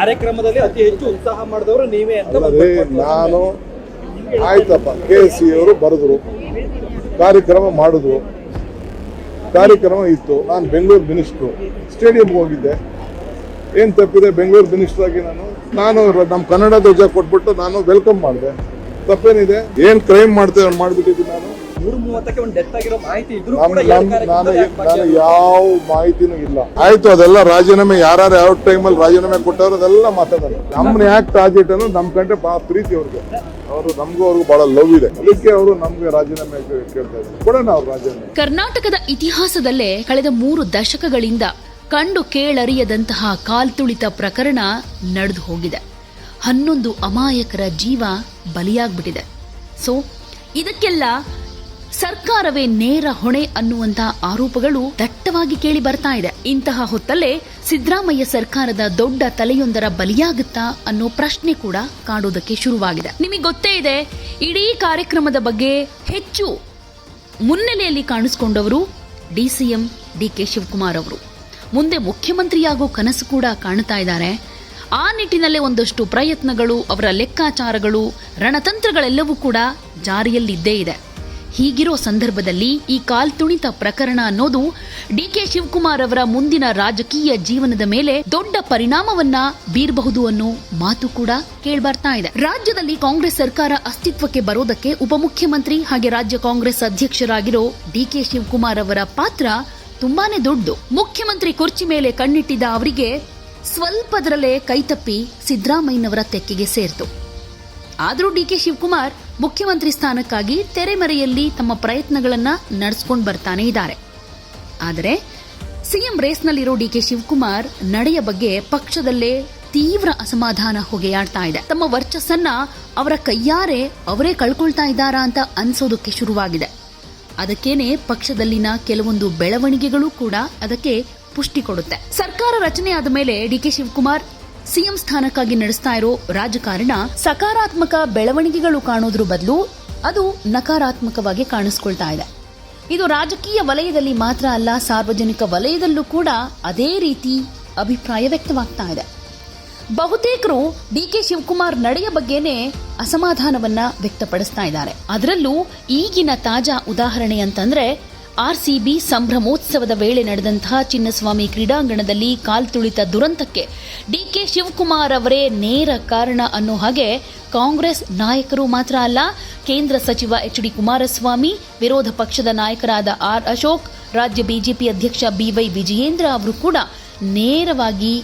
ಕಾರ್ಯಕ್ರಮದಲ್ಲಿ ಅತಿ ಹೆಚ್ಚು ಉತ್ಸಾಹ ಮಾಡಿದವರು ನೀವೇ ಅಂತ ಅಲ್ಲದೆ ನಾನು ಆಯ್ತಪ್ಪ ಕೆ ಎಸ್ ಸಿ ಅವರು ಬರೆದ್ರು ಕಾರ್ಯಕ್ರಮ ಮಾಡಿದ್ರು. ಕಾರ್ಯಕ್ರಮ ಇತ್ತು. ನಾನು ಬೆಂಗಳೂರು ಮಿನಿಸ್ಟ್ರು. ಸ್ಟೇಡಿಯಂಗೆ ಹೋಗಿದ್ದೆ. ಏನು ತಪ್ಪಿದೆ? ಬೆಂಗಳೂರು ಮಿನಿಸ್ಟರ್ ಆಗಿ ನಾನು ನಾನು ನಮ್ಮ ಕನ್ನಡ ಧ್ವಜ ಕೊಟ್ಬಿಟ್ಟು ನಾನು ವೆಲ್ಕಮ್ ಮಾಡಿದೆ. ತಪ್ಪೇನಿದೆ? ಏನು ಕ್ರೈಮ್ ಮಾಡ್ತೇವೆ ಮಾಡಿಬಿಟ್ಟಿದ್ದೀನಿ ನಾನು. ಮೂರು ಮೂವತ್ತಕ್ಕೆ ಒಂದು ಡೆತ್ ಆಗಿರೋ ಮಾಹಿತಿ ಇದ್ರು ಕೂಡ ನಾನು ನಾನು ಯಾವ ಮಾಹಿತಿನೂ ಇಲ್ಲ. ಆಯ್ತು ಅದೆಲ್ಲ ರಾಜೀನಾಮೆ ಯಾರ್ಯಾರು ಯಾವ ಟೈಮಲ್ಲಿ ರಾಜೀನಾಮೆ ಕೊಟ್ಟವ್ರು ಅದೆಲ್ಲ ಮಾತಾಡೋದು ನಮ್ಮನ್ನ ಯಾಕೆ ಟಾರ್ಗೆಟ್ ಅನ್ನೋ ನಮ್ ಕಂಡ್ರೆ ಬಹಳ ಪ್ರೀತಿ ಅವ್ರಿಗೆ. ಅವರು ನಮಗೂ ಅವ್ರಿಗೂ ಬಹಳ ಲವ್ ಇದೆ. ಅದಕ್ಕೆ ಅವರು ನಮ್ಗೆ ರಾಜೀನಾಮೆ ಕೇಳ್ತಾ ಇದ್ದಾರೆ. ಕೊಡೋಣ ಅವ್ರು ರಾಜೀನಾಮೆ. ಕರ್ನಾಟಕದ ಇತಿಹಾಸದಲ್ಲೇ ಕಳೆದ ಮೂರು ದಶಕಗಳಿಂದ ಕಂಡು ಕೇಳರಿಯದಂತಹ ಕಾಲ್ತುಳಿತ ಪ್ರಕರಣ ನಡೆದು ಹೋಗಿದೆ. ಹನ್ನೊಂದು ಅಮಾಯಕರ ಜೀವ ಬಲಿಯಾಗ್ಬಿಟ್ಟಿದೆ. ಸೊ ಇದಕ್ಕೆಲ್ಲ ಸರ್ಕಾರವೇ ನೇರ ಹೊಣೆ ಅನ್ನುವಂತಹ ಆರೋಪಗಳು ದಟ್ಟವಾಗಿ ಕೇಳಿ ಬರ್ತಾ ಇದೆ. ಇಂತಹ ಹೊತ್ತಲ್ಲೇ ಸಿದ್ದರಾಮಯ್ಯ ಸರ್ಕಾರದ ದೊಡ್ಡ ತಲೆಯೊಂದರ ಬಲಿಯಾಗುತ್ತಾ ಅನ್ನೋ ಪ್ರಶ್ನೆ ಕೂಡ ಕಾಡೋದಕ್ಕೆ ಶುರುವಾಗಿದೆ. ನಿಮಗೆ ಗೊತ್ತೇ ಇದೆ, ಇಡೀ ಕಾರ್ಯಕ್ರಮದ ಬಗ್ಗೆ ಹೆಚ್ಚು ಮುನ್ನೆಲೆಯಲ್ಲಿ ಕಾಣಿಸಿಕೊಂಡವರು ಡಿಸಿಎಂ ಡಿಕೆ ಶಿವಕುಮಾರ್ ಅವರು. ಮುಂದೆ ಮುಖ್ಯಮಂತ್ರಿಯಾಗೋ ಕನಸು ಕೂಡ ಕಾಣ್ತಾ ಇದ್ದಾರೆ. ಆ ನಿಟ್ಟಿನಲ್ಲೇ ಒಂದಷ್ಟು ಪ್ರಯತ್ನಗಳು, ಅವರ ಲೆಕ್ಕಾಚಾರಗಳು, ರಣತಂತ್ರಗಳೆಲ್ಲವೂ ಕೂಡ ಜಾರಿಯಲ್ಲಿದ್ದೇ ಇದೆ. ಹೀಗಿರೋ ಸಂದರ್ಭದಲ್ಲಿ ಈ ಕಾಲ್ತುಣಿತ ಪ್ರಕರಣ ಅನ್ನೋದು ಡಿಕೆ ಶಿವಕುಮಾರ್ ಅವರ ಮುಂದಿನ ರಾಜಕೀಯ ಜೀವನದ ಮೇಲೆ ದೊಡ್ಡ ಪರಿಣಾಮವನ್ನ ಬೀರಬಹುದು ಅನ್ನೋ ಮಾತು ಕೂಡ ಕೇಳ್ಬರ್ತಾ ಇದೆ. ರಾಜ್ಯದಲ್ಲಿ ಕಾಂಗ್ರೆಸ್ ಸರ್ಕಾರ ಅಸ್ತಿತ್ವಕ್ಕೆ ಬರೋದಕ್ಕೆ ಉಪಮುಖ್ಯಮಂತ್ರಿ ಹಾಗೆ ರಾಜ್ಯ ಕಾಂಗ್ರೆಸ್ ಅಧ್ಯಕ್ಷರಾಗಿರೋ ಡಿಕೆ ಶಿವಕುಮಾರ್ ಅವರ ಪಾತ್ರ ತುಂಬಾನೇ ದೊಡ್ಡದು ಮುಖ್ಯಮಂತ್ರಿ ಕುರ್ಚಿ ಮೇಲೆ ಕಣ್ಣಿಟ್ಟಿದ್ದ ಅವರಿಗೆ ಸ್ವಲ್ಪದರಲ್ಲೇ ಕೈತಪ್ಪಿ ಸಿದ್ದರಾಮಯ್ಯನವರ ತೆಕ್ಕೆಗೆ ಸೇರ್ತು. ಆದರೂ ಡಿಕೆ ಶಿವಕುಮಾರ್ ಮುಖ್ಯಮಂತ್ರಿ ಸ್ಥಾನಕ್ಕಾಗಿ ತೆರೆಮರೆಯಲ್ಲಿ ತಮ್ಮ ಪ್ರಯತ್ನಗಳನ್ನು ನಡೆಸ್ಕೊಂಡು ಬರ್ತಾನೆ ಇದ್ದಾರೆ. ಆದರೆ, ಸಿಎಂ ರೇಸ್ನಲ್ಲಿರೋ ಡಿಕೆ ಶಿವಕುಮಾರ್ ನಡೆಯ ಬಗ್ಗೆ ಪಕ್ಷದಲ್ಲೇ ತೀವ್ರ ಅಸಮಾಧಾನ ಹೊಗೆಯಾಡ್ತಾ ಇದೆ. ತಮ್ಮ ವರ್ಚಸ್ಸನ್ನ ಅವರ ಕೈಯಾರೆ ಅವರೇ ಕಳ್ಕೊಳ್ತಾ ಇದ್ದಾರಾ ಅಂತ ಅನ್ಸೋದಕ್ಕೆ ಶುರುವಾಗಿದೆ. ಅದಕ್ಕೇನೆ ಪಕ್ಷದಲ್ಲಿನ ಕೆಲವೊಂದು ಬೆಳವಣಿಗೆಗಳು ಕೂಡ ಅದಕ್ಕೆ ಪುಷ್ಟಿ ಕೊಡುತ್ತೆ. ಸರ್ಕಾರ ರಚನೆಯಾದ ಮೇಲೆ ಡಿಕೆ ಶಿವಕುಮಾರ್ ಸಿಎಂ ಸ್ಥಾನಕ್ಕಾಗಿ ನಡೆಸ್ತಾ ಇರೋ ರಾಜಕಾರಣ ಸಕಾರಾತ್ಮಕ ಬೆಳವಣಿಗೆಗಳು ಕಾಣೋದ್ರ ಬದಲು ಅದು ನಕಾರಾತ್ಮಕವಾಗಿ ಕಾಣಿಸ್ಕೊಳ್ತಾ ಇದೆ. ಇದು ರಾಜಕೀಯ ವಲಯದಲ್ಲಿ ಮಾತ್ರ ಅಲ್ಲ, ಸಾರ್ವಜನಿಕ ವಲಯದಲ್ಲೂ ಕೂಡ ಅದೇ ರೀತಿ ಅಭಿಪ್ರಾಯ ವ್ಯಕ್ತವಾಗ್ತಾ ಇದೆ. ಬಹುತೇಕರು ಡಿಕೆ ಶಿವಕುಮಾರ್ ನಡೆಯ ಬಗ್ಗೆನೇ ಅಸಮಾಧಾನವನ್ನ ವ್ಯಕ್ತಪಡಿಸ್ತಾ ಇದ್ದಾರೆ. ಅದರಲ್ಲೂ ಈಗಿನ ತಾಜಾ ಉದಾಹರಣೆ ಅಂತಂದ್ರೆ ಆರ್ಸಿಬಿ ಸಂಭ್ರಮೋತ್ಸವದ ವೇಳೆ ನಡೆದಂತಹ ಚಿನ್ನಸ್ವಾಮಿ ಕ್ರೀಡಾಂಗಣದಲ್ಲಿ ಕಾಲ್ತುಳಿತ ದುರಂತಕ್ಕೆ ಡಿಕೆ ಶಿವಕುಮಾರ್ ಅವರೇ ನೇರ ಕಾರಣ ಅನ್ನೋ ಹಾಗೆ ಕಾಂಗ್ರೆಸ್ ನಾಯಕರು ಮಾತ್ರ ಅಲ್ಲ, ಕೇಂದ್ರ ಸಚಿವ ಎಚ್ ಡಿ ಕುಮಾರಸ್ವಾಮಿ, ವಿರೋಧ ಪಕ್ಷದ ನಾಯಕರಾದ ಆರ್ ಅಶೋಕ್, ರಾಜ್ಯ ಬಿಜೆಪಿ ಅಧ್ಯಕ್ಷ ಬಿವೈ ವಿಜಯೇಂದ್ರ ಅವರು ಕೂಡ ನೇರವಾಗಿ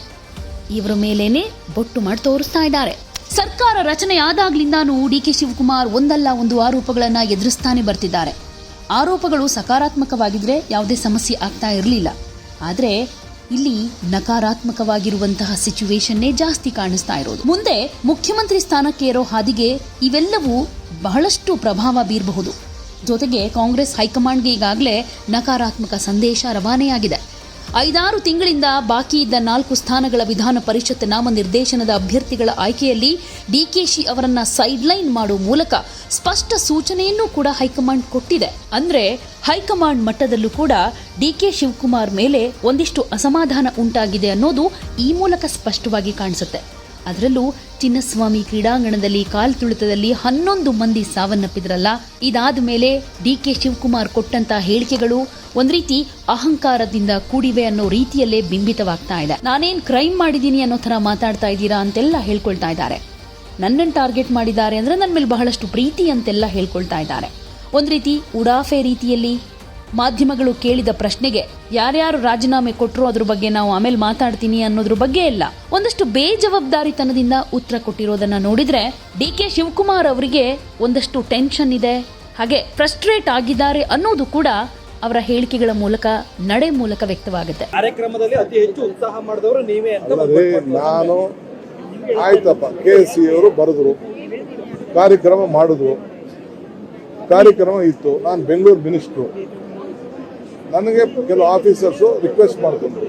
ಇವರ ಮೇಲೇನೆ ಬೊಟ್ಟು ಮಾಡಿ ತೋರಿಸ್ತಾ ಇದ್ದಾರೆ. ಸರ್ಕಾರ ರಚನೆ ಆದಾಗ್ಲಿಂದಾನೂ ಡಿಕೆ ಶಿವಕುಮಾರ್ ಒಂದಲ್ಲ ಒಂದು ಆರೋಪಗಳನ್ನು ಎದುರಿಸ್ತಾನೆ ಬರ್ತಿದ್ದಾರೆ. ಆರೋಪಗಳು ಸಕಾರಾತ್ಮಕವಾಗಿದ್ರೆ ಯಾವುದೇ ಸಮಸ್ಯೆ ಆಗ್ತಾ ಇರಲಿಲ್ಲ. ಆದರೆ ಇಲ್ಲಿ ನಕಾರಾತ್ಮಕವಾಗಿರುವಂತಹ ಸಿಚುವೇಶನ್ನೇ ಜಾಸ್ತಿ ಕಾಣಿಸ್ತಾ ಇರೋದು. ಮುಂದೆ ಮುಖ್ಯಮಂತ್ರಿ ಸ್ಥಾನಕ್ಕೆ ಇರೋ ಹಾದಿಗೆ ಇವೆಲ್ಲವೂ ಬಹಳಷ್ಟು ಪ್ರಭಾವ ಬೀರಬಹುದು. ಜೊತೆಗೆ ಕಾಂಗ್ರೆಸ್ ಹೈಕಮಾಂಡ್ಗೆ ಈಗಾಗಲೇ ನಕಾರಾತ್ಮಕ ಸಂದೇಶ ರವಾನೆಯಾಗಿದೆ. ಐದಾರು ತಿಂಗಳಿಂದ ಬಾಕಿ ಇದ್ದ ನಾಲ್ಕು ಸ್ಥಾನಗಳ ವಿಧಾನ ಪರಿಷತ್ ನಾಮನಿರ್ದೇಶನದ ಅಭ್ಯರ್ಥಿಗಳ ಆಯ್ಕೆಯಲ್ಲಿ ಡಿಕೆಶಿ ಅವರನ್ನ ಸೈಡ್ಲೈನ್ ಮಾಡುವ ಮೂಲಕ ಸ್ಪಷ್ಟ ಸೂಚನೆಯನ್ನು ಕೂಡ ಹೈಕಮಾಂಡ್ ಕೊಟ್ಟಿದೆ. ಅಂದ್ರೆ ಹೈಕಮಾಂಡ್ ಮಟ್ಟದಲ್ಲೂ ಕೂಡ ಡಿಕೆ ಶಿವಕುಮಾರ್ ಮೇಲೆ ಒಂದಿಷ್ಟು ಅಸಮಾಧಾನ ಉಂಟಾಗಿದೆ ಅನ್ನೋದು ಈ ಮೂಲಕ ಸ್ಪಷ್ಟವಾಗಿ ಕಾಣಿಸುತ್ತೆ. ಅದರಲ್ಲೂ ಚಿನ್ನಸ್ವಾಮಿ ಕ್ರೀಡಾಂಗಣದಲ್ಲಿ ಕಾಲ್ತುಳಿತದಲ್ಲಿ ಹನ್ನೊಂದು ಮಂದಿ ಸಾವನ್ನಪ್ಪಿದ್ರಲ್ಲ. ಇದಾದ ಮೇಲೆ ಡಿ ಕೆ ಶಿವಕುಮಾರ್ ಕೊಟ್ಟಂತ ಹೇಳಿಕೆಗಳು ಒಂದ್ ರೀತಿ ಅಹಂಕಾರದಿಂದ ಕೂಡಿವೆ ಅನ್ನೋ ರೀತಿಯಲ್ಲೇ ಬಿಂಬಿತವಾಗ್ತಾ ಇದೆ. ನಾನೇನ್ ಕ್ರೈಮ್ ಮಾಡಿದೀನಿ ಅನ್ನೋ ತರ ಮಾತಾಡ್ತಾ ಇದ್ದೀರಾ ಅಂತೆಲ್ಲ ಹೇಳ್ಕೊಳ್ತಾ ಇದ್ದಾರೆ. ನನ್ನನ್ನು ಟಾರ್ಗೆಟ್ ಮಾಡಿದ್ದಾರೆ ಅಂದ್ರೆ ನನ್ನ ಮೇಲೆ ಬಹಳಷ್ಟು ಪ್ರೀತಿ ಅಂತೆಲ್ಲ ಹೇಳ್ಕೊಳ್ತಾ ಇದ್ದಾರೆ. ಒಂದ್ ರೀತಿ ಉಡಾಫೆ ರೀತಿಯಲ್ಲಿ ಮಾಧ್ಯಮಗಳು ಕೇಳಿದ ಪ್ರಶ್ನೆಗೆ ಯಾರ್ಯಾರು ರಾಜೀನಾಮೆ ಕೊಟ್ಟರು ಅದ್ರ ಬಗ್ಗೆ ನಾವು ಆಮೇಲೆ ಮಾತಾಡ್ತೀನಿ ಅನ್ನೋದ್ರ ಬಗ್ಗೆ ಇಲ್ಲ. ಒಂದಷ್ಟು ಬೇಜವಾಬ್ದಾರಿತನದಿಂದ ಉತ್ತರ ಕೊಟ್ಟಿರೋದನ್ನ ನೋಡಿದ್ರೆ ಡಿ ಕೆ ಶಿವಕುಮಾರ್ ಅವರಿಗೆ ಒಂದಷ್ಟು ಟೆನ್ಷನ್ ಇದೆ. ಹಾಗೆ ಫ್ರಸ್ಟ್ರೇಟ್ ಆಗಿದ್ದಾರೆ ಅನ್ನೋದು ಕೂಡ ಅವರ ಹೇಳಿಕೆಗಳ ಮೂಲಕ ನಡೆ ಮೂಲಕ ವ್ಯಕ್ತವಾಗುತ್ತೆ. ಕಾರ್ಯಕ್ರಮದಲ್ಲಿ ಅತಿ ಹೆಚ್ಚು ಉತ್ಸಾಹ ಮಾಡಿದವರು ನೀವೇ ಅಂತ ನಾನು ಆಯ್ತಪ್ಪ ಕೆ ಸಿ ಅವರು ಬರೆದ್ರು ಕಾರ್ಯಕ್ರಮ ಮಾಡಿದ್ರು. ಕಾರ್ಯಕ್ರಮ ಇತ್ತು. ನಾನು ಬೆಂಗಳೂರು ಮಿನಿಸ್ಟ್ರು. ನನಗೆ ಕೆಲವು ಆಫೀಸರ್ಸು ರಿಕ್ವೆಸ್ಟ್ ಮಾಡಿಕೊಂಡ್ರು.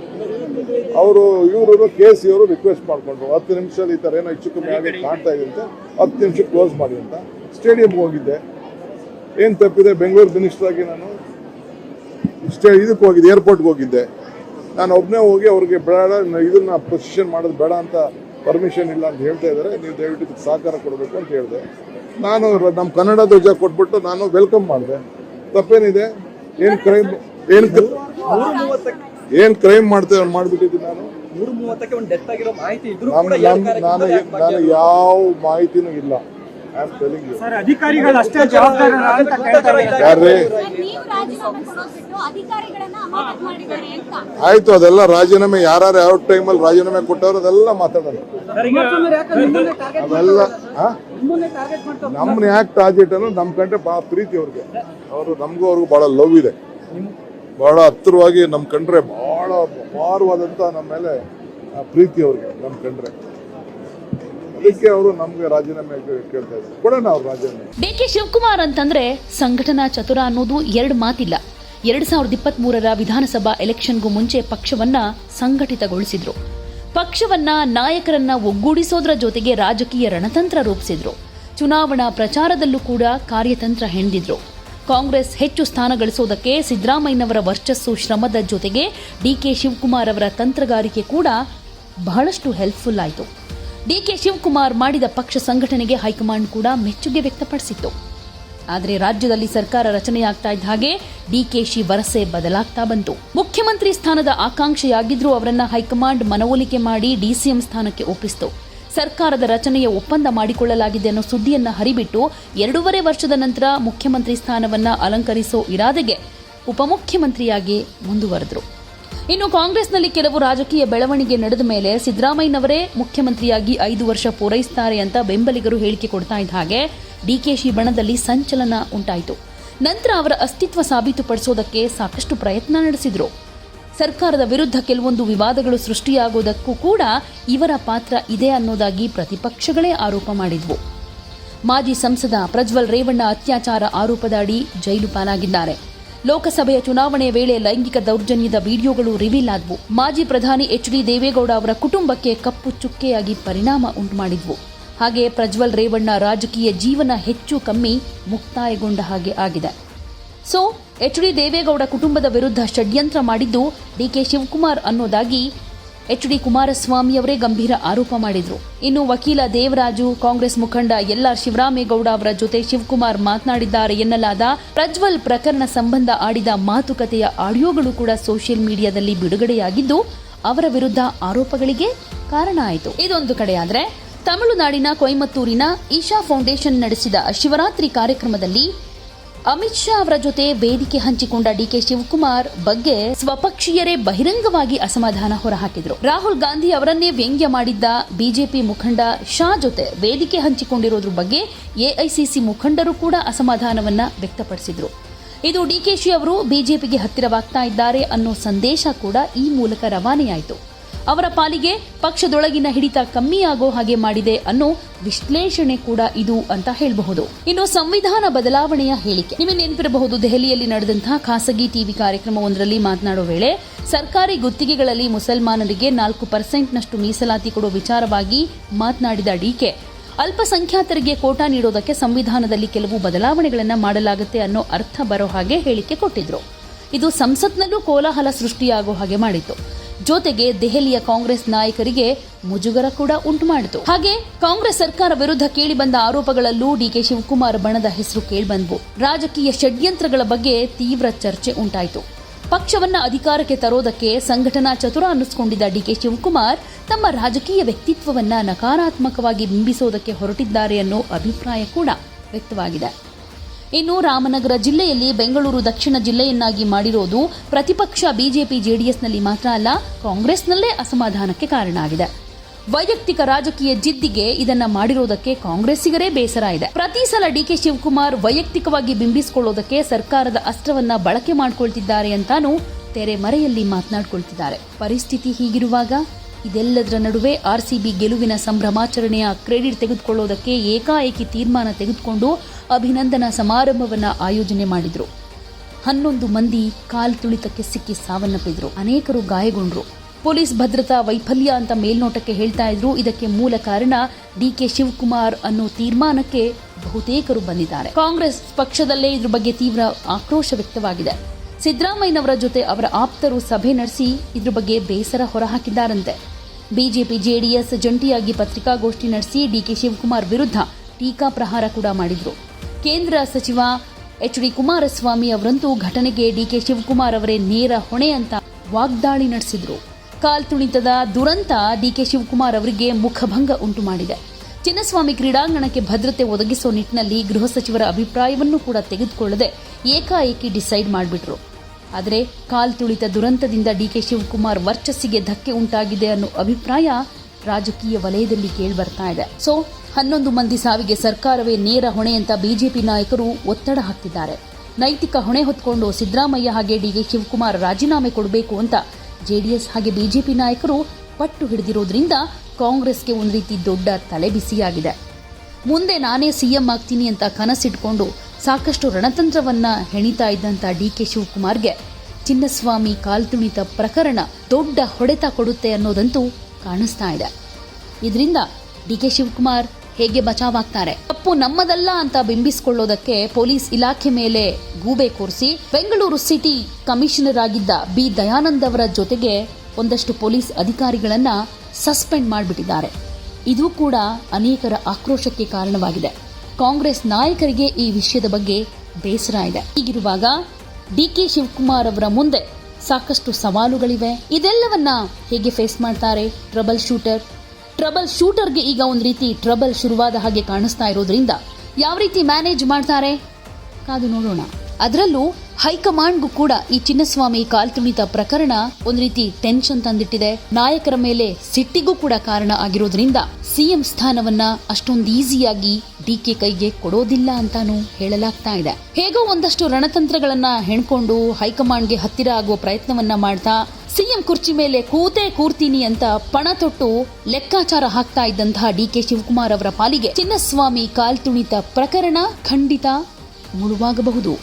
ಅವರು ಇವರು ಕೆ ಸಿ ಅವರು ರಿಕ್ವೆಸ್ಟ್ ಮಾಡಿಕೊಂಡ್ರು. ಹತ್ತು ನಿಮಿಷದಲ್ಲಿ ಈ ಥರ ಏನೋ ಹೆಚ್ಚು ಕಮ್ಮಿ ಆಗಿ ಕಾಣ್ತಾ ಇದೆ ಅಂತ, ಹತ್ತು ನಿಮಿಷ ಕ್ಲೋಸ್ ಮಾಡಿ ಅಂತ. ಸ್ಟೇಡಿಯಂಗೆ ಹೋಗಿದ್ದೆ. ಏನು ತಪ್ಪಿದೆ? ಬೆಂಗಳೂರು ಮಿನಿಸ್ಟರ್ ಆಗಿ ನಾನು ಸ್ಟೇ, ಇದಕ್ಕೆ ಹೋಗಿದ್ದೆ ಏರ್ಪೋರ್ಟ್ಗೆ ಹೋಗಿದ್ದೆ. ನಾನು ಒಬ್ಬನೇ ಹೋಗಿ ಅವ್ರಿಗೆ ಬೇಡ ಇದನ್ನ ಪೊಸಿಷನ್ ಮಾಡೋದು ಬೇಡ ಅಂತ ಪರ್ಮಿಷನ್ ಇಲ್ಲ ಅಂತ ಹೇಳ್ತಾ ಇದ್ದಾರೆ. ನೀವು ದಯವಿಟ್ಟು ಸಹಕಾರ ಕೊಡಬೇಕು ಅಂತ ಹೇಳಿದೆ. ನಾನು ನಮ್ಮ ಕನ್ನಡ ಧ್ವಜ ಕೊಟ್ಬಿಟ್ಟು ನಾನು ವೆಲ್ಕಮ್ ಮಾಡಿದೆ. ತಪ್ಪೇನಿದೆ? ಏನು ಕ್ರೈಮ್ ಏನು ಏನ್ ಏನು ಕ್ರೈಮ್ ಮಾಡ್ತೇವೆ ಮಾಡ್ಬಿಟ್ಟಿದ್ದೀನಿ ನಾನು? ಮೂರು ಮೂವತ್ತಕ್ಕೆ ಒಂದು ಡೆತ್ ಆಗಿರೋ ಮಾಹಿತಿ ಇದ್ರೂ ಕೂಡ ನಾನು ನಾನು ಯಾವ ಮಾಹಿತಿನೂ ಇಲ್ಲ. I am telling you sir ಅಧಿಕಾರಿಗಳು ಅಷ್ಟೇ ಜವಾಬ್ದಾರರ ಅಂತ ಕೇಳ್ತಾ ಇದ್ದಾರೆ. ನೀವು ರಾಜೀನಾಮೆ ಕೊಡೋದ್ಬಿಟ್ಟು ಅಧಿಕಾರಿಗಳನ್ನ ಅಮಾನತ್ ಮಾಡಿದ್ದಾರೆ ಅಂತ. ಆಯ್ತು ಅದೆಲ್ಲ ರಾಜೀನಾಮೆ ಯಾರು ಯಾವ ಟೈಮಲ್ಲಿ ರಾಜೀನಾಮೆ ಕೊಟ್ಟವ್ರು ಅದೆಲ್ಲ ಮಾತಾಡೋಣ. ಅವೆಲ್ಲ ಆ? ನಮ್ಮನ್ನ ಯಾಕೆ ಟಾರ್ಗೆಟ್ ಅನ್ನೋದು ನಮ್ಮ ಕಂಡ್ರೆ ಬಾ ಪ್ರೀತಿ ಅವ್ರಿಗೆ. ಅವರು ನಮಗೂ ಅವ್ರಿಗೂ ಬಹಳ ಲವ್ ಇದೆ. ಬಹಳ ಹತ್ತಿರವಾಗಿ ನಮ್ಮ ಕಂಡ್ರೆ ಬಹಳ ಅಪಾರವಾದಂತ ನಮ್ಮ ಮೇಲೆ ಪ್ರೀತಿ ಅವ್ರಿಗೆ ನಮ್ಮ ಕಂಡ್ರೆ. ಅದಕ್ಕೆ ಅವರು ನಮ್ಗೆ ರಾಜೀನಾಮೆ ಕೇಳ್ತಾ ಇದ್ದಾರೆ. ಕೊಡೋಣ ಅವ್ರು ರಾಜೀನಾಮೆ. ಡಿಕೆ ಶಿವಕುಮಾರ್ ಅಂತಂದ್ರೆ ಸಂಘಟನಾ ಚತುರ ಅನ್ನೋದು ಎರಡು ಮಾತಿಲ್ಲ. ಎರಡ್ ಸಾವಿರದ ಇಪ್ಪತ್ತ್ ಮೂರರ ವಿಧಾನಸಭಾ ಎಲೆಕ್ಷನ್ಗೂ ಮುಂಚೆ ಪಕ್ಷವನ್ನ ಸಂಘಟಿತಗೊಳಿಸಿದ್ರು. ಪಕ್ಷವನ್ನ ನಾಯಕರನ್ನ ಒಗ್ಗೂಡಿಸೋದ್ರ ಜೊತೆಗೆ ರಾಜಕೀಯ ರಣತಂತ್ರ ರೂಪಿಸಿದ್ರು. ಚುನಾವಣಾ ಪ್ರಚಾರದಲ್ಲೂ ಕೂಡ ಕಾರ್ಯತಂತ್ರ ಹೆಣೆದಿದ್ರು. ಕಾಂಗ್ರೆಸ್ ಹೆಚ್ಚು ಸ್ಥಾನ ಗಳಿಸೋದಕ್ಕೆ ಸಿದ್ದರಾಮಯ್ಯನವರ ವರ್ಚಸ್ಸು ಶ್ರಮದ ಜೊತೆಗೆ ಡಿಕೆ ಶಿವಕುಮಾರ್ ಅವರ ತಂತ್ರಗಾರಿಕೆ ಕೂಡ ಬಹಳಷ್ಟು ಹೆಲ್ಪ್ಫುಲ್ ಆಯಿತು. ಡಿಕೆ ಶಿವಕುಮಾರ್ ಮಾಡಿದ ಪಕ್ಷ ಸಂಘಟನೆಗೆ ಹೈಕಮಾಂಡ್ ಕೂಡ ಮೆಚ್ಚುಗೆ ವ್ಯಕ್ತಪಡಿಸಿತ್ತು. ಆದರೆ ರಾಜ್ಯದಲ್ಲಿ ಸರ್ಕಾರ ರಚನೆಯಾಗ್ತಾ ಇದ್ದ ಹಾಗೆ ಡಿಕೆಶಿ ವರಸೆ ಬದಲಾಗ್ತಾ ಬಂತು. ಮುಖ್ಯಮಂತ್ರಿ ಸ್ಥಾನದ ಆಕಾಂಕ್ಷೆಯಾಗಿದ್ರೂ ಅವರನ್ನ ಹೈಕಮಾಂಡ್ ಮನವೊಲಿಕೆ ಮಾಡಿ ಡಿಸಿಎಂ ಸ್ಥಾನಕ್ಕೆ ಒಪ್ಪಿಸಿತು. ಸರ್ಕಾರದ ರಚನೆಯ ಒಪ್ಪಂದ ಮಾಡಿಕೊಳ್ಳಲಾಗಿದೆ ಅನ್ನೋ ಸುದ್ದಿಯನ್ನು ಹರಿಬಿಟ್ಟು ಎರಡೂವರೆ ವರ್ಷದ ನಂತರ ಮುಖ್ಯಮಂತ್ರಿ ಸ್ಥಾನವನ್ನು ಅಲಂಕರಿಸೋ ಇರಾದೆಗೆ ಉಪಮುಖ್ಯಮಂತ್ರಿಯಾಗಿ ಮುಂದುವರೆದರು. ಇನ್ನು ಕಾಂಗ್ರೆಸ್ನಲ್ಲಿ ಕೆಲವು ರಾಜಕೀಯ ಬೆಳವಣಿಗೆ ನಡೆದ ಮೇಲೆ ಸಿದ್ದರಾಮಯ್ಯನವರೇ ಮುಖ್ಯಮಂತ್ರಿಯಾಗಿ ಐದು ವರ್ಷ ಪೂರೈಸುತ್ತಾರೆ ಅಂತ ಬೆಂಬಲಿಗರು ಹೇಳಿಕೆ ಕೊಡ್ತಾ ಇದ್ದ ಹಾಗೆ ಡಿಕೆಶಿ ಬಣದಲ್ಲಿ ಸಂಚಲನ ಉಂಟಾಯಿತು. ನಂತರ ಅವರ ಅಸ್ತಿತ್ವ ಸಾಬೀತುಪಡಿಸೋದಕ್ಕೆ ಸಾಕಷ್ಟು ಪ್ರಯತ್ನ ನಡೆಸಿದ್ರು. ಸರ್ಕಾರದ ವಿರುದ್ಧ ಕೆಲವೊಂದು ವಿವಾದಗಳು ಸೃಷ್ಟಿಯಾಗೋದಕ್ಕೂ ಕೂಡ ಇವರ ಪಾತ್ರ ಇದೆ ಅನ್ನೋದಾಗಿ ಪ್ರತಿಪಕ್ಷಗಳೇ ಆರೋಪ ಮಾಡಿದ್ವು. ಮಾಜಿ ಸಂಸದ ಪ್ರಜ್ವಲ್ ರೇವಣ್ಣ ಅತ್ಯಾಚಾರ ಆರೋಪದ ಅಡಿ ಜೈಲು ಪಾಲಾಗಿದ್ದಾರೆ. ಲೋಕಸಭೆಯ ಚುನಾವಣೆ ವೇಳೆ ಲೈಂಗಿಕ ದೌರ್ಜನ್ಯದ ವಿಡಿಯೋಗಳು ರಿವೀಲ್ ಆದವು. ಮಾಜಿ ಪ್ರಧಾನಿ ಎಚ್ ಡಿ ದೇವೇಗೌಡ ಅವರ ಕುಟುಂಬಕ್ಕೆ ಕಪ್ಪು ಚುಕ್ಕೆಯಾಗಿ ಪರಿಣಾಮ ಉಂಟುಮಾಡಿದ್ವು. ಹಾಗೆ ಪ್ರಜ್ವಲ್ ರೇವಣ್ಣ ರಾಜಕೀಯ ಜೀವನ ಹೆಚ್ಚು ಕಮ್ಮಿ ಮುಕ್ತಾಯಗೊಂಡ ಹಾಗೆ ಆಗಿದೆ. ಸೊ, ಎಚ್ ಡಿ ದೇವೇಗೌಡ ಕುಟುಂಬದ ವಿರುದ್ಧ ಷಡ್ಯಂತ್ರ ಮಾಡಿದ್ದು ಡಿಕೆ ಶಿವಕುಮಾರ್ ಅನ್ನೋದಾಗಿ ಎಚ್ ಡಿ ಕುಮಾರಸ್ವಾಮಿ ಅವರೇ ಗಂಭೀರ ಆರೋಪ ಮಾಡಿದರು. ಇನ್ನು ವಕೀಲ ದೇವರಾಜು, ಕಾಂಗ್ರೆಸ್ ಮುಖಂಡ ಎಲ್ಲ ಶಿವರಾಮೇಗೌಡ ಅವರ ಜೊತೆ ಶಿವಕುಮಾರ್ ಮಾತನಾಡಿದ್ದಾರೆ ಎನ್ನಲಾದ ಪ್ರಜ್ವಲ್ ಪ್ರಕರಣ ಸಂಬಂಧ ಆಡಿದ ಮಾತುಕತೆಯ ಆಡಿಯೋಗಳು ಕೂಡ ಸೋಷಿಯಲ್ ಮೀಡಿಯಾದಲ್ಲಿ ಬಿಡುಗಡೆಯಾಗಿದ್ದು, ಅವರ ವಿರುದ್ಧ ಆರೋಪಗಳಿಗೆ ಕಾರಣ ಆಯಿತು. ಇದೊಂದು ಕಡೆಯಾದರೆ ತಮಿಳುನಾಡಿನ ಕೊಯಮತ್ತೂರಿನ ಈಶಾ ಫೌಂಡೇಶನ್ ನಡೆಸಿದ ಶಿವರಾತ್ರಿ ಕಾರ್ಯಕ್ರಮದಲ್ಲಿ ಅಮಿತ್ ಶಾ ಅವರ ಜೊತೆ ವೇದಿಕೆ ಹಂಚಿಕೊಂಡ ಡಿಕೆ ಶಿವಕುಮಾರ್ ಬಗ್ಗೆ ಸ್ವಪಕ್ಷೀಯರೇ ಬಹಿರಂಗವಾಗಿ ಅಸಮಾಧಾನ ಹೊರಹಾಕಿದ್ರು. ರಾಹುಲ್ ಗಾಂಧಿ ಅವರನ್ನೇ ವ್ಯಂಗ್ಯ ಮಾಡಿದ್ದ ಬಿಜೆಪಿ ಮುಖಂಡ ಶಾ ಜೊತೆ ವೇದಿಕೆ ಹಂಚಿಕೊಂಡಿರೋದ್ರ ಬಗ್ಗೆ ಎಐಸಿಸಿ ಮುಖಂಡರು ಕೂಡ ಅಸಮಾಧಾನವನ್ನ ವ್ಯಕ್ತಪಡಿಸಿದ್ರು. ಇದು ಡಿಕೆಶಿ ಅವರು ಬಿಜೆಪಿಗೆ ಹತ್ತಿರವಾಗ್ತಾ ಇದ್ದಾರೆ ಅನ್ನೋ ಸಂದೇಶ ಕೂಡ ಈ ಮೂಲಕ ರವಾನೆಯಾಯಿತು. ಅವರ ಪಾಲಿಗೆ ಪಕ್ಷದೊಳಗಿನ ಹಿಡಿತ ಕಮ್ಮಿಯಾಗೋ ಹಾಗೆ ಮಾಡಿದೆ ಅನ್ನೋ ವಿಶ್ಲೇಷಣೆ ಕೂಡ ಇದು ಅಂತ ಹೇಳಬಹುದು. ಇನ್ನು ಸಂವಿಧಾನ ಬದಲಾವಣೆಯ ಹೇಳಿಕೆ. ನಿಮಗೆ ನೆನಪಿರಬಹುದು, ದೆಹಲಿಯಲ್ಲಿ ನಡೆದಂತಹ ಖಾಸಗಿ ಟಿವಿ ಕಾರ್ಯಕ್ರಮವೊಂದರಲ್ಲಿ ಮಾತನಾಡೋ ವೇಳೆ ಸರ್ಕಾರಿ ಗುತ್ತಿಗೆಗಳಲ್ಲಿ ಮುಸಲ್ಮಾನರಿಗೆ ನಾಲ್ಕು ಪರ್ಸೆಂಟ್ನಷ್ಟು ಮೀಸಲಾತಿ ಕೊಡೋ ವಿಚಾರವಾಗಿ ಮಾತನಾಡಿದ ಡಿಕೆ ಅಲ್ಪಸಂಖ್ಯಾತರಿಗೆ ಕೋಟಾ ನೀಡೋದಕ್ಕೆ ಸಂವಿಧಾನದಲ್ಲಿ ಕೆಲವು ಬದಲಾವಣೆಗಳನ್ನು ಮಾಡಲಾಗುತ್ತೆ ಅನ್ನೋ ಅರ್ಥ ಬರೋ ಹಾಗೆ ಹೇಳಿಕೆ ಕೊಟ್ಟಿದ್ರು. ಇದು ಸಂಸತ್ನಲ್ಲೂ ಕೋಲಾಹಲ ಸೃಷ್ಟಿಯಾಗೋ ಹಾಗೆ ಮಾಡಿತ್ತು. ಜೊತೆಗೆ ದೆಹಲಿಯ ಕಾಂಗ್ರೆಸ್ ನಾಯಕರಿಗೆ ಮುಜುಗರ ಕೂಡ ಉಂಟು ಮಾಡಿತು. ಹಾಗೆ ಕಾಂಗ್ರೆಸ್ ಸರ್ಕಾರ ವಿರುದ್ಧ ಕೇಳಿಬಂದ ಆರೋಪಗಳಲ್ಲೂ ಡಿಕೆ ಶಿವಕುಮಾರ್ ಬಣದ ಹೆಸರು ಕೇಳಿಬಂದವು ರಾಜಕೀಯ ಷಡ್ಯಂತ್ರಗಳ ಬಗ್ಗೆ ತೀವ್ರ ಚರ್ಚೆ ಉಂಟಾಯಿತು. ಪಕ್ಷವನ್ನ ಅಧಿಕಾರಕ್ಕೆ ತರೋದಕ್ಕೆ ಸಂಘಟನಾ ಚತುರ ಅನ್ನಿಸಿಕೊಂಡಿದ್ದ ಡಿಕೆ ಶಿವಕುಮಾರ್ ತಮ್ಮ ರಾಜಕೀಯ ವ್ಯಕ್ತಿತ್ವವನ್ನ ನಕಾರಾತ್ಮಕವಾಗಿ ಬಿಂಬಿಸೋದಕ್ಕೆ ಹೊರಟಿದ್ದಾರೆ ಅನ್ನೋ ಅಭಿಪ್ರಾಯ ಕೂಡ ವ್ಯಕ್ತವಾಗಿದೆ. ಇನ್ನು ರಾಮನಗರ ಜಿಲ್ಲೆಯಲ್ಲಿ ಬೆಂಗಳೂರು ದಕ್ಷಿಣ ಜಿಲ್ಲೆಯನ್ನಾಗಿ ಮಾಡಿರೋದು ಪ್ರತಿಪಕ್ಷ ಬಿಜೆಪಿ ಜೆಡಿಎಸ್ನಲ್ಲಿ ಮಾತ್ರ ಅಲ್ಲ, ಕಾಂಗ್ರೆಸ್ನಲ್ಲೇ ಅಸಮಾಧಾನಕ್ಕೆ ಕಾರಣ ಆಗಿದೆ. ವೈಯಕ್ತಿಕ ರಾಜಕೀಯ ಜಿದ್ದಿಗೆ ಇದನ್ನ ಮಾಡಿರೋದಕ್ಕೆ ಕಾಂಗ್ರೆಸ್ಸಿಗರೇ ಬೇಸರ ಇದೆ. ಪ್ರತಿ ಸಲ ಡಿಕೆ ಶಿವಕುಮಾರ್ ವೈಯಕ್ತಿಕವಾಗಿ ಬಿಂಬಿಸಿಕೊಳ್ಳೋದಕ್ಕೆ ಸರ್ಕಾರದ ಅಸ್ತ್ರವನ್ನ ಬಳಕೆ ಮಾಡಿಕೊಳ್ತಿದ್ದಾರೆ ಅಂತಾನೂ ತೆರೆಮರೆಯಲ್ಲಿ ಮರೆಯಲ್ಲಿ ಮಾತನಾಡ್ಕೊಳ್ತಿದ್ದಾರೆ. ಪರಿಸ್ಥಿತಿ ಹೀಗಿರುವಾಗ ಇದೆಲ್ಲದರ ನಡುವೆ ಆರ್ಸಿಬಿ ಗೆಲುವಿನ ಸಂಭ್ರಮಾಚರಣೆಯ ಕ್ರೆಡಿಟ್ ತೆಗೆದುಕೊಳ್ಳೋದಕ್ಕೆ ಏಕಾಏಕಿ ತೀರ್ಮಾನ ತೆಗೆದುಕೊಂಡು ಅಭಿನಂದನಾ ಸಮಾರಂಭವನ್ನ ಆಯೋಜನೆ ಮಾಡಿದ್ರು. ಹನ್ನೊಂದು ಮಂದಿ ಕಾಲ್ ತುಳಿತಕ್ಕೆ ಸಿಕ್ಕಿ ಸಾವನ್ನಪ್ಪಿದ್ರು. ಅನೇಕರು ಗಾಯಗೊಂಡ್ರು. ಪೊಲೀಸ್ ಭದ್ರತಾ ವೈಫಲ್ಯ ಅಂತ ಮೇಲ್ನೋಟಕ್ಕೆ ಹೇಳ್ತಾ ಇದ್ರು. ಇದಕ್ಕೆ ಮೂಲ ಕಾರಣ ಡಿಕೆ ಶಿವಕುಮಾರ್ ಅನ್ನೋ ತೀರ್ಮಾನಕ್ಕೆ ಬಹುತೇಕರು ಬಂದಿದ್ದಾರೆ. ಕಾಂಗ್ರೆಸ್ ಪಕ್ಷದಲ್ಲೇ ಇದ್ರ ಬಗ್ಗೆ ತೀವ್ರ ಆಕ್ರೋಶ ವ್ಯಕ್ತವಾಗಿದೆ. ಸಿದ್ದರಾಮಯ್ಯನವರ ಜೊತೆ ಅವರ ಆಪ್ತರು ಸಭೆ ನಡೆಸಿ ಇದ್ರ ಬಗ್ಗೆ ಬೇಸರ ಹೊರಹಾಕಿದ್ದಾರಂತೆ. ಬಿಜೆಪಿ ಜೆಡಿಎಸ್ ಜಂಟಿಯಾಗಿ ಪತ್ರಿಕಾಗೋಷ್ಠಿ ನಡೆಸಿ ಡಿಕೆ ಶಿವಕುಮಾರ್ ವಿರುದ್ಧ ಟೀಕಾ ಪ್ರಹಾರ ಕೂಡ ಮಾಡಿದ್ರು. ಕೇಂದ್ರ ಸಚಿವ ಎಚ್ ಡಿ ಕುಮಾರಸ್ವಾಮಿ ಅವರಂತೂ ಘಟನೆಗೆ ಡಿಕೆ ಶಿವಕುಮಾರ್ ಅವರೇ ನೇರ ಹೊಣೆ ಅಂತ ವಾಗ್ದಾಳಿ ನಡೆಸಿದ್ರು. ಕಾಲ್ತುಣಿತದ ದುರಂತ ಡಿಕೆ ಶಿವಕುಮಾರ್ ಅವರಿಗೆ ಮುಖಭಂಗ ಉಂಟು ಮಾಡಿದೆ. ಚಿನ್ನಸ್ವಾಮಿ ಕ್ರೀಡಾಂಗಣಕ್ಕೆ ಭದ್ರತೆ ಒದಗಿಸೋ ನಿಟ್ಟಿನಲ್ಲಿ ಗೃಹ ಸಚಿವರ ಅಭಿಪ್ರಾಯವನ್ನು ಕೂಡ ತೆಗೆದುಕೊಳ್ಳದೆ ಏಕಾಏಕಿ ಡಿಸೈಡ್ ಮಾಡಿಬಿಟ್ರು. ಆದರೆ ಕಾಲ್ತುಳಿತ ದುರಂತದಿಂದ ಡಿಕೆ ಶಿವಕುಮಾರ್ ವರ್ಚಸ್ಸಿಗೆ ಧಕ್ಕೆ ಉಂಟಾಗಿದೆ ಅನ್ನೋ ಅಭಿಪ್ರಾಯ ರಾಜಕೀಯ ವಲಯದಲ್ಲಿ ಕೇಳಿಬರ್ತಾ ಇದೆ. ಸೊ ಹನ್ನೊಂದು ಮಂದಿ ಸಾವಿಗೆ ಸರ್ಕಾರವೇ ನೇರ ಹೊಣೆ ಅಂತ ಬಿಜೆಪಿ ನಾಯಕರು ಒತ್ತಡ ಹಾಕ್ತಿದ್ದಾರೆ ನೈತಿಕ ಹೊಣೆ ಹೊತ್ಕೊಂಡು ಸಿದ್ದರಾಮಯ್ಯ ಹಾಗೆ ಡಿಗೆ ಶಿವಕುಮಾರ್ ರಾಜೀನಾಮೆ ಕೊಡಬೇಕು ಅಂತ ಜೆಡಿಎಸ್ ಹಾಗೆ ಬಿಜೆಪಿ ನಾಯಕರು ಪಟ್ಟು ಹಿಡಿದಿರೋದ್ರಿಂದ ಕಾಂಗ್ರೆಸ್ಗೆ ಒಂದು ರೀತಿ ದೊಡ್ಡ ತಲೆಬಿಸಿಯಾಗಿದೆ ಮುಂದೆ ನಾನೇ ಸಿಎಂ ಆಗ್ತೀನಿ ಅಂತ ಕನಸಿಟ್ಕೊಂಡು ಸಾಕಷ್ಟು ರಣತಂತ್ರವನ್ನ ಹೆಣಿತಾ ಡಿ ಕೆ ಶಿವಕುಮಾರ್ಗೆ ಚಿನ್ನಸ್ವಾಮಿ ಕಾಲ್ತುಣಿತ ಪ್ರಕರಣ ದೊಡ್ಡ ಹೊಡೆತ ಕೊಡುತ್ತೆ ಅನ್ನೋದಂತೂ ಕಾಣಿಸ್ತಾ ಇದೆ. ಇದರಿಂದ ಡಿಕೆ ಶಿವಕುಮಾರ್ ಹೇಗೆ ಬಚಾವಾಗ್ತಾರೆ? ತಪ್ಪು ನಮ್ಮದಲ್ಲ ಅಂತ ಬಿಂಬಿಸಿಕೊಳ್ಳೋದಕ್ಕೆ ಪೊಲೀಸ್ ಇಲಾಖೆ ಮೇಲೆ ಗೂಬೆ ಕೂರಿಸಿ ಬೆಂಗಳೂರು ಸಿಟಿ ಕಮಿಷನರ್ ಆಗಿದ್ದ ಬಿ ದಯಾನಂದ್ ಅವರ ಜೊತೆಗೆ ಒಂದಷ್ಟು ಪೊಲೀಸ್ ಅಧಿಕಾರಿಗಳನ್ನ ಸಸ್ಪೆಂಡ್ ಮಾಡಿಬಿಟ್ಟಿದ್ದಾರೆ. ಇದು ಕೂಡ ಅನೇಕರ ಆಕ್ರೋಶಕ್ಕೆ ಕಾರಣವಾಗಿದೆ. ಕಾಂಗ್ರೆಸ್ ನಾಯಕರಿಗೆ ಈ ವಿಷಯದ ಬಗ್ಗೆ ಬೇಸರ ಇದೆ. ಹೀಗಿರುವಾಗ ಡಿ ಕೆ ಶಿವಕುಮಾರ್ ಅವರ ಮುಂದೆ ಸಾಕಷ್ಟು ಸವಾಲುಗಳಿವೆ. ಇದೆಲ್ಲವನ್ನ ಹೇಗೆ ಫೇಸ್ ಮಾಡ್ತಾರೆ? ಟ್ರಬಲ್ ಶೂಟರ್ ಟ್ರಬಲ್ ಶೂಟರ್ಗೆ ಈಗ ಒಂದು ರೀತಿ ಟ್ರಬಲ್ ಶುರುವಾದ ಹಾಗೆ ಕಾಣಿಸ್ತಾ ಇರೋದ್ರಿಂದ ಯಾವ ರೀತಿ ಮ್ಯಾನೇಜ್ ಮಾಡ್ತಾರೆ? ಕಾದು ನೋಡೋಣ. ಅದರಲ್ಲೂ ಹೈಕಮಾಂಡ್ಗೂ ಕೂಡ ಈ ಚಿನ್ನಸ್ವಾಮಿ ಕಾಲ್ತುಣಿತ ಪ್ರಕರಣ ಒಂದು ರೀತಿ ಟೆನ್ಷನ್ ತಂದಿಟ್ಟಿದೆ. ನಾಯಕರ ಮೇಲೆ ಸಿಟ್ಟಿಗೂ ಕೂಡ ಕಾರಣ ಆಗಿರೋದ್ರಿಂದ ಸಿಎಂ ಸ್ಥಾನವನ್ನ ಅಷ್ಟೊಂದು ಈಸಿಯಾಗಿ ಡಿ ಕೆ ಕೈಗೆ ಕೊಡೋದಿಲ್ಲ ಅಂತಾನು ಹೇಳಲಾಗ್ತಾ ಇದೆ. ಹೇಗೋ ಒಂದಷ್ಟು ರಣತಂತ್ರಗಳನ್ನ ಹೆಣ್ಕೊಂಡು ಹೈಕಮಾಂಡ್ಗೆ ಹತ್ತಿರ ಆಗುವ ಪ್ರಯತ್ನವನ್ನ ಮಾಡ್ತಾ ಸಿಎಂ ಕುರ್ಚಿ ಮೇಲೆ ಕೂತೇ ಕೂರ್ತೀನಿ ಅಂತ ಪಣ ತೊಟ್ಟು ಲೆಕ್ಕಾಚಾರ ಹಾಕ್ತಾ ಇದ್ದಂತಹ ಡಿಕೆ ಶಿವಕುಮಾರ್ ಅವರ ಪಾಲಿಗೆ ಚಿನ್ನಸ್ವಾಮಿ ಕಾಲ್ತುಣಿತ ಪ್ರಕರಣ ಖಂಡಿತ ಮುಳುವಾಗಬಹುದು.